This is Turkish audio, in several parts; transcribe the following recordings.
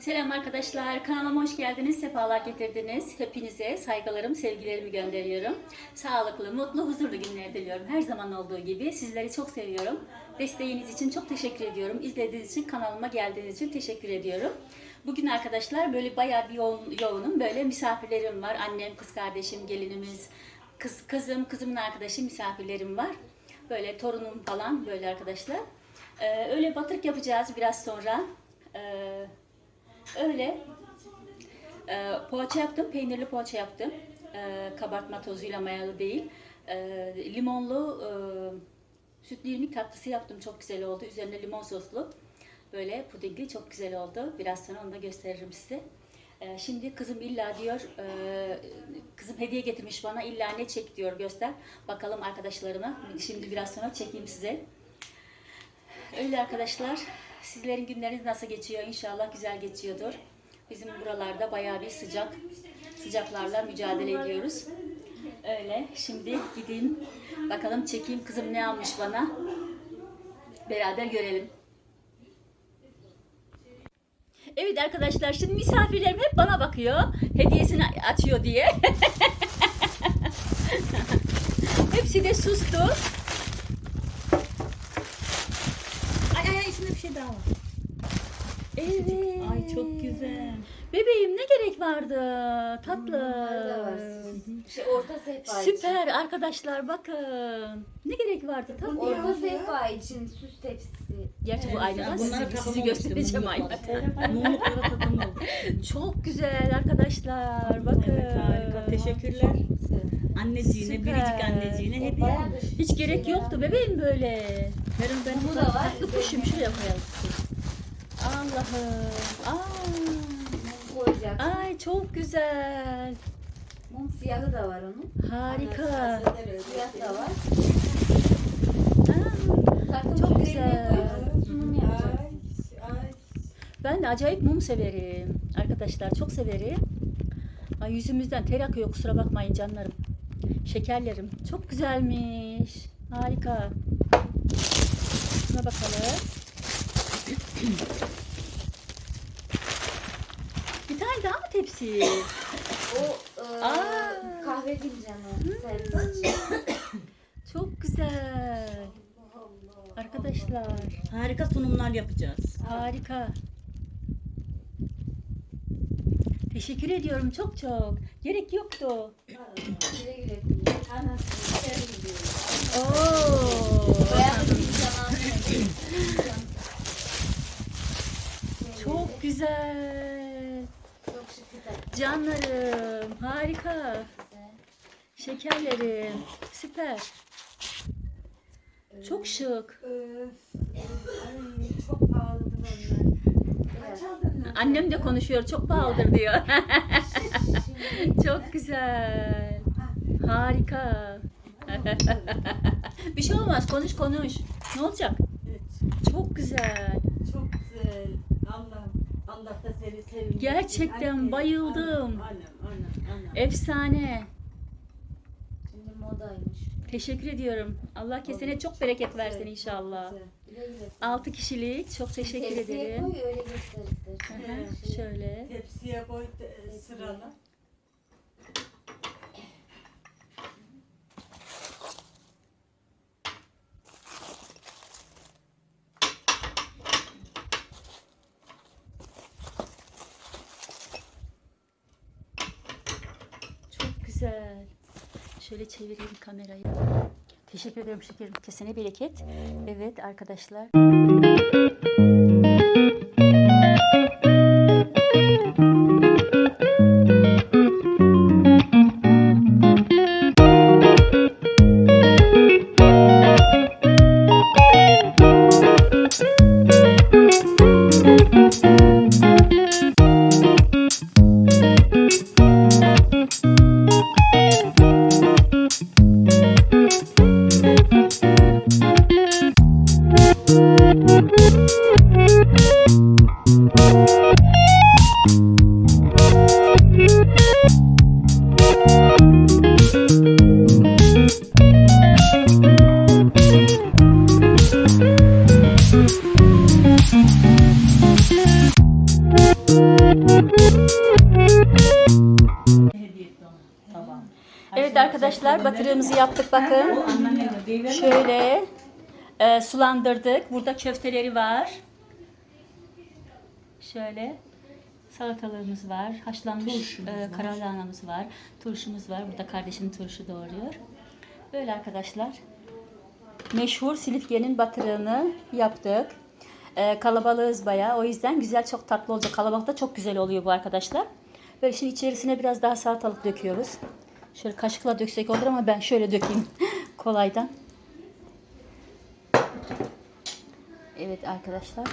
Selam arkadaşlar, kanalıma hoş geldiniz, sefalar getirdiniz. Hepinize saygılarım, sevgilerimi gönderiyorum. Sağlıklı, mutlu, huzurlu günler diliyorum. Her zaman olduğu gibi sizleri çok seviyorum. Desteğiniz için çok teşekkür ediyorum. İzlediğiniz için, kanalıma geldiğiniz için teşekkür ediyorum. Bugün arkadaşlar böyle bayağı bir yoğun, yoğunum. Böyle misafirlerim var. Annem, kız kardeşim, gelinimiz, kız, kızım, kızımın arkadaşı misafirlerim var. Böyle torunum falan böyle arkadaşlar. Ee, öyle batırık yapacağız biraz sonra. Ee, öyle. Ee, poğaça yaptım, peynirli poğaça yaptım. Ee, kabartma tozuyla mayalı değil. Ee, limonlu e, sütlü irmik tatlısı yaptım. Çok güzel oldu. Üzerine limon soslu. Böyle pudingli çok güzel oldu. Biraz sonra onu da gösteririm size. Ee, şimdi kızım illa diyor, e, kızım hediye getirmiş bana illa ne çek diyor göster. Bakalım arkadaşlarıma. Şimdi biraz sonra çekeyim size. Öyle arkadaşlar. Sizlerin günleriniz nasıl geçiyor? İnşallah güzel geçiyordur. Bizim buralarda bayağı bir sıcak sıcaklarla mücadele ediyoruz. Öyle. Şimdi gideyim. Bakalım çekeyim kızım ne almış bana. Beraber görelim. Evet arkadaşlar şimdi misafirlerim hep bana bakıyor. Hediyesini açıyor diye. Hepsi de sustu. Ay ay ay içinde bir şey daha var. Evet. Ay çok güzel. Bebeğim ne gerek vardı? Tatlı. Şey, orta sehpa Süper arkadaşlar bakın. Ne gerek vardı için. tatlı. Orta sehpa için süs tepsisi. Gerçi bu bunlara Sizi, sizi göstereceğim. Mumluklara takım oldu. Çok güzel arkadaşlar. Bakın. Evet harika. Teşekkürler. Anneciğine, Süper. biricik anneciğine hediye Hiç gerek yoktu bebeğim böyle. Verin ben Bu da var. Tatlı kuşum şuraya koyalım. Allah'ım. Aa. Mum koyacak. Ay çok güzel. Mum siyahı da var onun. Harika. Siyah da var. Aa, Çok güzel. Ben de acayip mum severim. Arkadaşlar çok severim. Ay yüzümüzden ter akıyor kusura bakmayın canlarım. Şekerlerim. Çok güzelmiş. Harika. Şuna bakalım. Tane daha mı tepsi? O e, Aa. kahve fincanı için. Çok güzel. Arkadaşlar Harika sunumlar yapacağız. harika. Teşekkür ediyorum çok çok. Gerek yoktu. Güle güle kullan. Oo. Bayağı da fincan almış. Çok güzel. Çok şık bir takım. Canlarım harika. Şekerlerim süper. Çok şık. Çok pahalıdır onlar. Annem de konuşuyor çok pahalıdır diyor. çok güzel. Harika. Bir şey olmaz konuş konuş. Ne olacak? Çok güzel. Allah da seni sevindirsin. Gerçekten Anne, bayıldım. Anam, anam, anam. Efsane. Şimdi modaymış. Teşekkür ediyorum. Allah kesene çok bereket versin inşallah. Güzel. 6 kişilik. Çok teşekkür Tepsiye ederim. koy öyle göster istersen. Şöyle. Tepsiye koy e, sırala. Çok güzel. Şöyle çevireyim kamerayı. Teşekkür ederim şekerim. Kesene bereket. Evet arkadaşlar. Arkadaşlar batırığımızı yaptık bakın. Şöyle e, sulandırdık. Burada köfteleri var. Şöyle salatalığımız var. Haşlanmış e, karalahanamız var. Turşumuz var. Burada kardeşim turşu doğruyor. Böyle arkadaşlar. Meşhur Silifke'nin batırığını yaptık. E, kalabalığız bayağı. O yüzden güzel çok tatlı olacak. Kalabalıkta çok güzel oluyor bu arkadaşlar. Böyle şimdi içerisine biraz daha salatalık döküyoruz. Şöyle kaşıkla döksek olur ama ben şöyle dökeyim kolaydan. Evet arkadaşlar.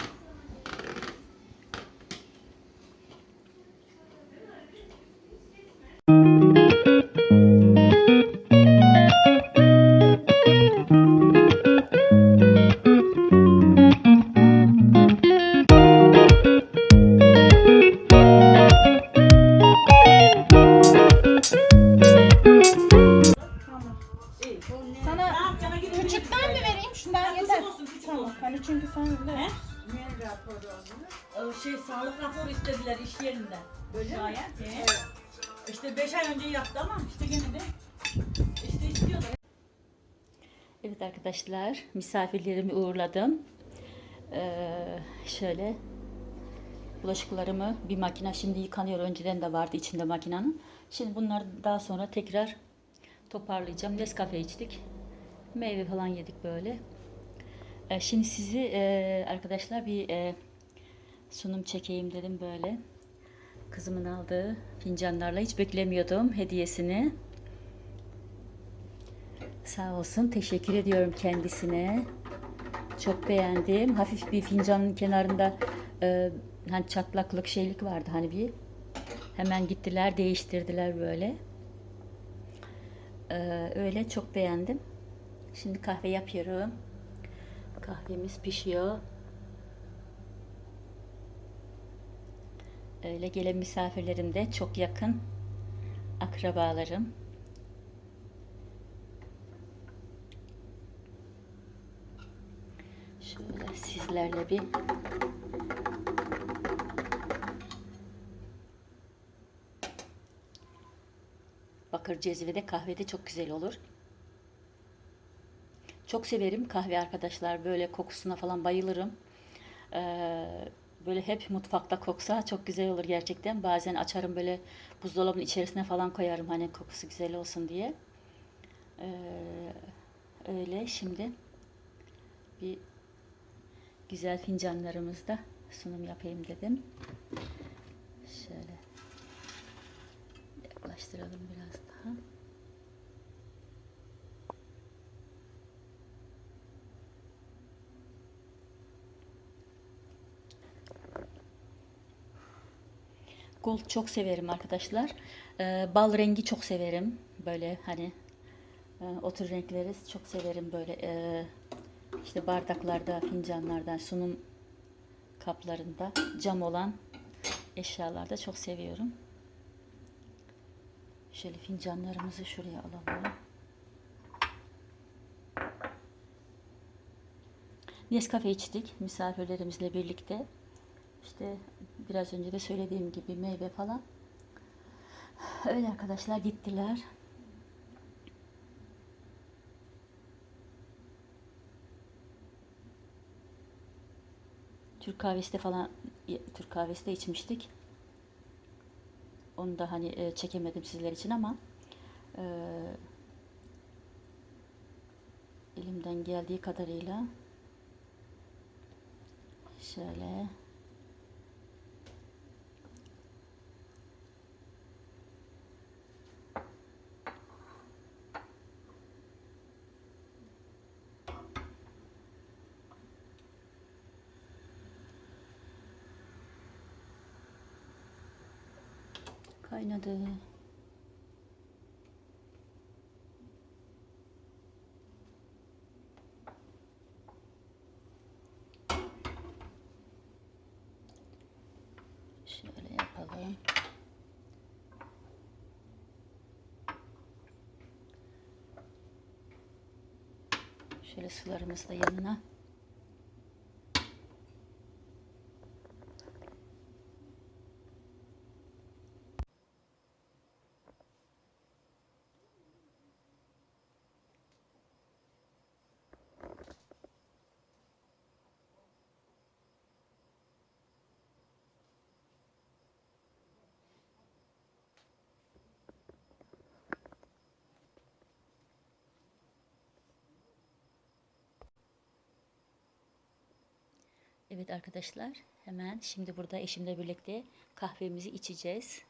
Evet arkadaşlar misafirlerimi uğurladım. Ee, şöyle bulaşıklarımı bir makine şimdi yıkanıyor. Önceden de vardı içinde makinenin. Şimdi bunları daha sonra tekrar toparlayacağım. Nescafe içtik. Meyve falan yedik böyle. Ee, şimdi sizi e, arkadaşlar bir e, sunum çekeyim dedim böyle. Kızımın aldığı fincanlarla hiç beklemiyordum hediyesini. Sağ olsun. Teşekkür ediyorum kendisine. Çok beğendim. Hafif bir fincanın kenarında e, hani çatlaklık şeylik vardı hani bir. Hemen gittiler değiştirdiler böyle. E, öyle çok beğendim. Şimdi kahve yapıyorum. Kahvemiz pişiyor. Öyle gelen misafirlerim de çok yakın akrabalarım. Sizlerle bir bakır cezvede kahvede çok güzel olur. Çok severim kahve arkadaşlar. Böyle kokusuna falan bayılırım. Ee, böyle hep mutfakta koksa çok güzel olur gerçekten. Bazen açarım böyle buzdolabının içerisine falan koyarım hani kokusu güzel olsun diye. Ee, öyle şimdi bir güzel fincanlarımızda sunum yapayım dedim. Şöyle yaklaştıralım biraz daha. Gold çok severim arkadaşlar. Ee, bal rengi çok severim. Böyle hani e, o tür renkleri çok severim böyle e, işte bardaklarda, fincanlarda, sunum kaplarında cam olan eşyalarda çok seviyorum. Şöyle fincanlarımızı şuraya alalım. Nescafe içtik misafirlerimizle birlikte. İşte biraz önce de söylediğim gibi meyve falan. Öyle arkadaşlar gittiler. Türk kahvesi de falan Türk kahvesi de içmiştik. Onu da hani e, çekemedim sizler için ama e, elimden geldiği kadarıyla şöyle kaynadı. Şöyle yapalım. Şöyle sularımız da yanına. Evet arkadaşlar hemen şimdi burada eşimle birlikte kahvemizi içeceğiz.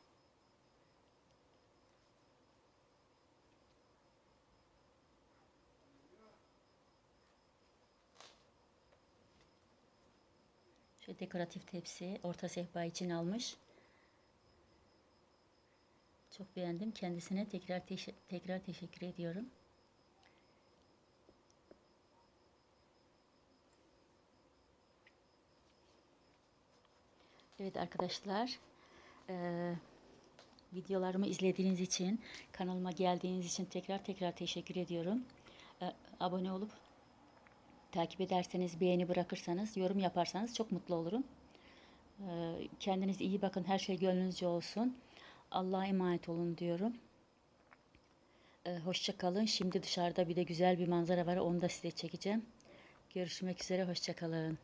Şöyle dekoratif tepsi orta sehpa için almış. Çok beğendim. Kendisine tekrar teşe- tekrar teşekkür ediyorum. Evet arkadaşlar, eee, videolarımı izlediğiniz için, kanalıma geldiğiniz için tekrar tekrar teşekkür ediyorum. Eee, abone olup takip ederseniz, beğeni bırakırsanız, yorum yaparsanız çok mutlu olurum. Eee, kendinize iyi bakın, her şey gönlünüzce olsun. Allah'a emanet olun diyorum. Eee, hoşça. Şimdi dışarıda bir de güzel bir manzara var, onu da size çekeceğim. Görüşmek üzere, hoşça kalın.